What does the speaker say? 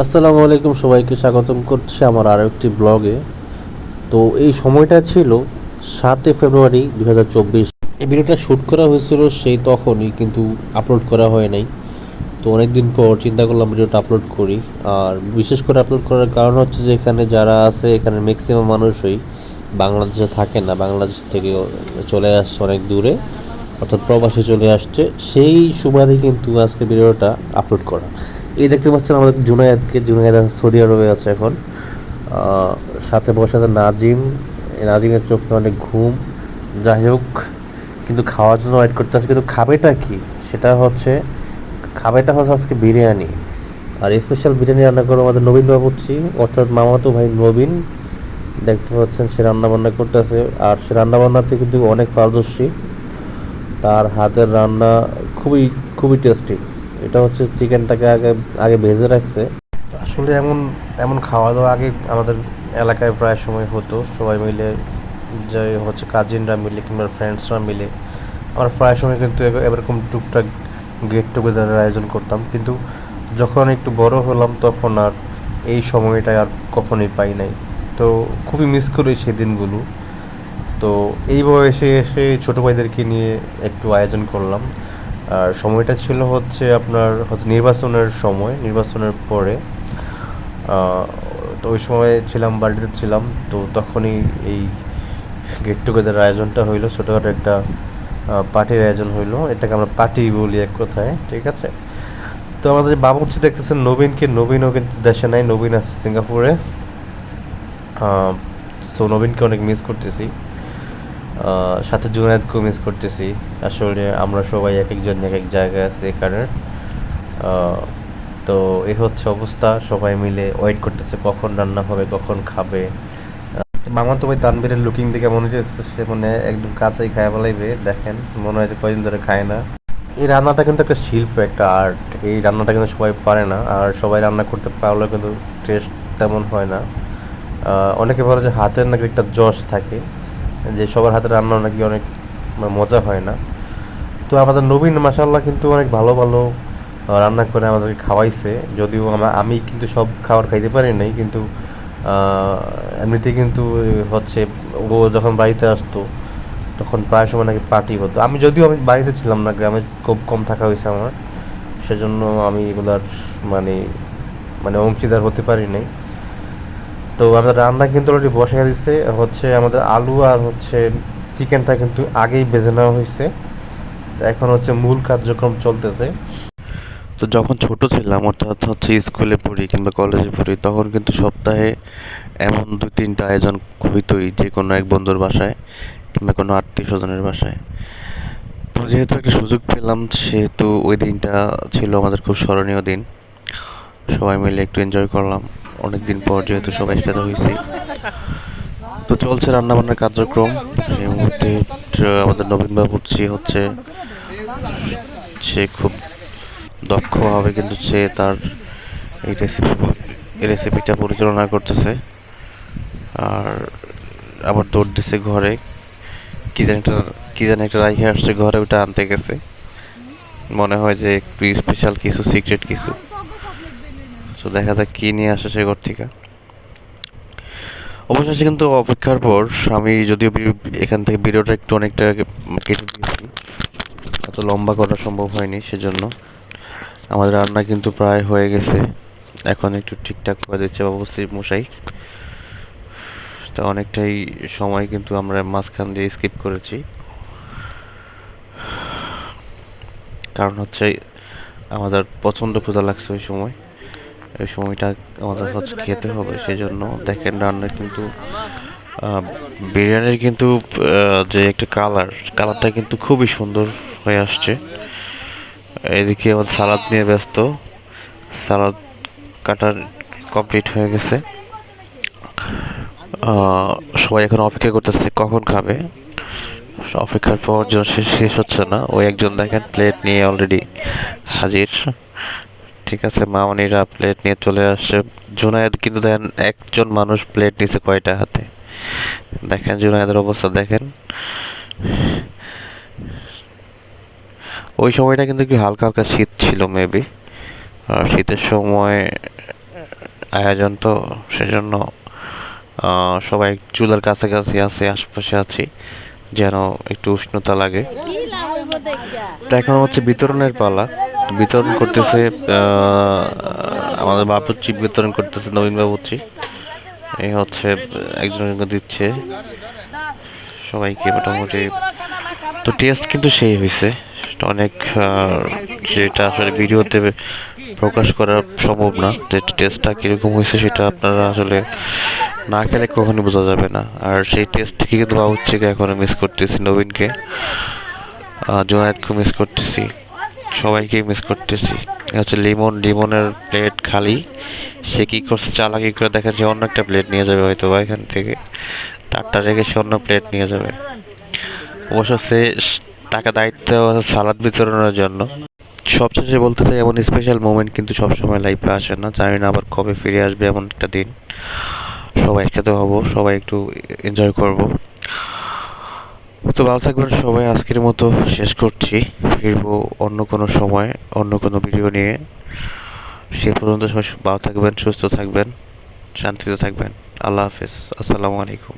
আসসালামু আলাইকুম সবাইকে স্বাগতম করছি আমার আরও একটি ব্লগে। তো এই সময়টা ছিল সাতই ফেব্রুয়ারি দু হাজার চব্বিশ। এই ভিডিওটা শ্যুট করা হয়েছিল সেই তখনই, কিন্তু আপলোড করা হয় নাই। তো অনেক দিন পর চিন্তা করলাম ভিডিওটা আপলোড করি। আর বিশেষ করে আপলোড করার কারণ হচ্ছে যে এখানে যারা আছে, এখানে ম্যাক্সিমাম মানুষই বাংলাদেশে থাকে না। বাংলাদেশ থেকে চলে আসছে অনেক দূরে, অর্থাৎ প্রবাসে চলে আসছে। সেই সুবাদে কিন্তু আজকে ভিডিওটা আপলোড করা। এই দেখতে পাচ্ছেন আমাদের জুনায়েদকে, জুনায়েদ আছে সৌদি আরবে আছে এখন। সাথে বসে আছে নাজিম। নাজিমের চোখে অনেক ঘুম। যাই হোক, কিন্তু খাওয়ার জন্য ওয়েট করতে আছে। কিন্তু খাবেটা কি? সেটা হচ্ছে, খাবেটা হচ্ছে আজকে বিরিয়ানি। আর স্পেশাল বিরিয়ানি রান্না করব আমাদের নবীন বাবুচ্ছি অর্থাৎ মামাতো ভাই নবীন। দেখতে পাচ্ছেন সে রান্নাবান্না করতেছে আর সে রান্নাবান্নাতে কিন্তু অনেক পারদর্শী। তার হাতের রান্না খুবই খুবই টেস্টি এটা হচ্ছে চিকেনটাকে আগে আগে ভেজে রাখছে। আসলে এমন এমন খাওয়া দাওয়া আগে আমাদের এলাকায় প্রায় সময় হতো। সবাই মিলে যে হচ্ছে কাজিনরা মিলে কিংবা ফ্রেন্ডসরা মিলে আমরা প্রায় সময় কিন্তু এরকম টুকটাক গেট টুগেদারের আয়োজন করতাম। কিন্তু যখন একটু বড় হলাম তখন আর এই সময়টা আর কখনোই পাই নাই। তো খুবই মিস করি সেই দিনগুলো তো এই বয়সে এসে ছোটো ভাইদেরকে নিয়ে একটু আয়োজন করলাম। আর সময়টা ছিল হচ্ছে আপনার হচ্ছে নির্বাচনের সময়, নির্বাচনের পরে। তো ওই সময় ছিলাম, বাড়িতে ছিলাম, তো তখনই এই গেট টুগেদার আয়োজনটা হইল, ছোটোখাটো একটা পার্টির আয়োজন হইল। এটাকে আমরা পার্টি বলি এক কথায়, ঠিক আছে? তো আমাদের বাবুর্চি দেখতেছেন নবীনকে, নবীনও কিন্তু দেশে নাই, নবীন আছে সিঙ্গাপুরে। সো নবীনকে অনেক মিস করতেছি। সাথে জুনায়েদকেও মিস করতেছি। আসলে আমরা সবাই এক একজন এক এক জায়গায় আছি এখানে তো এ হচ্ছে অবস্থা, সবাই মিলে ওয়েট করতেছে কখন রান্না হবে, কখন খাবে। মামা তো ভাই তানবীরের লুকিং দেখে মনে হচ্ছে সে মানে একদম কাছেই খায় বলাইবে, দেখেন, মনে হয় যে কয়দিন ধরে খায় না। এই রান্নাটা কিন্তু একটা শিল্প, একটা আর্ট এই রান্নাটা কিন্তু সবাই পারে না, আর সবাই রান্না করতে পারলেও কিন্তু টেস্ট তেমন হয় না। অনেকে বলে যে হাতের নাকি একটা জশ থাকে। যে সবার হাতে রান্না নাকি অনেক মানে মজা হয় না। তো আমাদের নবীন মাসাল্লাহ কিন্তু অনেক ভালো ভালো রান্না করে আমাদেরকে খাওয়াইছে। যদিও আমা- আমি কিন্তু সব খাবার খাইতে পারি নাই, কিন্তু এমনিতে কিন্তু হচ্ছে ও যখন বাড়িতে আসতো, তখন প্রায় সময় নাকি পার্টি হতো। আমি যদিও আমি বাড়িতে ছিলাম না, গ্রামে খুব কম থাকা হয়েছে আমার। সেজন্য আমি এগুলার মানে মানে অংশীদার হতে পারি নাই। তো আমাদের রান্না কিন্তু অলরেডি বসে দিচ্ছে হচ্ছে আমাদের আলু আর হচ্ছে চিকেনটা কিন্তু আগেই বেজে নেওয়া হয়েছে। তো এখন হচ্ছে মূল কার্যক্রম চলতেছে। তো যখন ছোট ছিলাম, অর্থাৎ হচ্ছে স্কুলে পড়ি কিংবা কলেজে পড়ি, তখন কিন্তু সপ্তাহে এমন দু তিনটা আয়োজন হইতোই, যে কোনো এক বন্ধুর বাসায় কিংবা কোনো আত্মীয় স্বজনের বাসায়। তো যেহেতু একটা সুযোগ পেলাম, সেহেতু ওই দিনটা ছিল আমাদের খুব স্মরণীয় দিন। সবাই মিলে একটু এনজয় করলাম। অনেক দিন পর যেহেতু সবাই একসাথে হয়েছি। তো চলছে রান্নাবান্নার কার্যক্রম। সেই মুহূর্তে আমাদের নবীন বাবুর্চি হচ্ছে, সে খুব দক্ষ হবে, কিন্তু সে তার এই রেসিপি এই রেসিপিটা পরিচালনা করতেছে। আর আবার দৌড় দিছে ঘরে। কি জানি একটা, কি জানি একটা রাইখে আসছে, ঘরে ওটা আনতে গেছে। মনে হয় যে একটু স্পেশাল কিছু সিক্রেট কিছু। তো দেখা যাক কী নিয়ে আসে সে ঘর থেকে। অবশেষে কিন্তু অপেক্ষার পর আমি যদিও এখান থেকে ভিডিওটা একটু অনেকটা কেটে দিয়েছি, এত লম্বা করা সম্ভব হয়নি সেজন্য। আমাদের রান্না কিন্তু প্রায় হয়ে গেছে। এখন একটু ঠিকঠাক করে দিচ্ছে বাবুসি মশাই। তা অনেকটাই সময় কিন্তু আমরা মাঝখান দিয়ে স্কিপ করেছি। কারণ হচ্ছে আমাদের প্রচণ্ড ক্ষুধা লাগছে ওই সময়। ওই সময়টা আমাদের হচ্ছে খেতে হবে সেই জন্য দেখেন রান্নার কিন্তু বিরিয়ানির কিন্তু যে একটা কালার কালারটা কিন্তু খুবই সুন্দর হয়ে আসছে। এদিকে আমার সালাদ নিয়ে ব্যস্ত সালাদ কাটার কমপ্লিট হয়ে গেছে। সবাই এখন অপেক্ষা করতেছে কখন খাবে। অপেক্ষার পর শেষ শেষ হচ্ছে না ওই একজন দেখেন প্লেট নিয়ে অলরেডি হাজির। ঠিক আছে মামনিরা প্লেট নিয়ে চলে আসছে জুনায়েদ কিন্তু দেখেন একজন মানুষ প্লেট নিছে কয়টা হাতে? দেখেন জুনায়েদের অবস্থা দেখেন। ওই সময়টা কিন্তু একটু হালকা হালকা শীত ছিল মেবি আর শীতের সময় আয়োজন তো সেজন্য সবাই চুলার কাছাকাছি আছে আশেপাশে আছি যেন একটু উষ্ণতা লাগে। এখন হচ্ছে বিতরণের পালা। বিতরণ করতেছে আমাদের বাবুচি বিতরণ করতেছে নবীন বাবুচি এই হচ্ছে, একজন একজন দিচ্ছে। সবাইকে মোটামুটি, তো টেস্ট কিন্তু সেই হয়েছে। অনেক যেটা আসলে ভিডিওতে প্রকাশ করা সম্ভব না, যে টেস্টটা কীরকম হয়েছে সেটা আপনারা আসলে না খেলে কখনো বোঝা যাবে না। আর সেই টেস্ট থেকে কিন্তু বাবুচ্চিকে এখনও মিস করতেছি নবীনকে। জোনায়েতকে মিস করতেছি। সবাইকে মিস করতেছি। হচ্ছে লিমন, লিমনের প্লেট খালি। সে কী করছে, চালাকি করে দেখেন যে অন্য একটা প্লেট নিয়ে যাবে হয়তো বা এখান থেকে। তারটা রেখে সে অন্য প্লেট নিয়ে যাবে। অবশ্য সে তাকে দায়িত্ব সালাদ বিতরণের জন্য। সবশেষে বলতে চাই, এমন স্পেশাল মোমেন্ট কিন্তু সবসময় লাইফে আসে না। জানি না আবার কবে ফিরে আসবে এমন একটা দিন। সবাই একসাথে হব, সবাই একটু এনজয় করব। তো ভালো থাকবেন সবাই, আজকের মতো শেষ করছি। ফিরবো অন্য কোনো সময়, অন্য কোনো ভিডিও নিয়ে। সে পর্যন্ত সবাই ভালো থাকবেন, সুস্থ থাকবেন, শান্তিতে থাকবেন। আল্লাহ হাফেজ, আসসালামু আলাইকুম।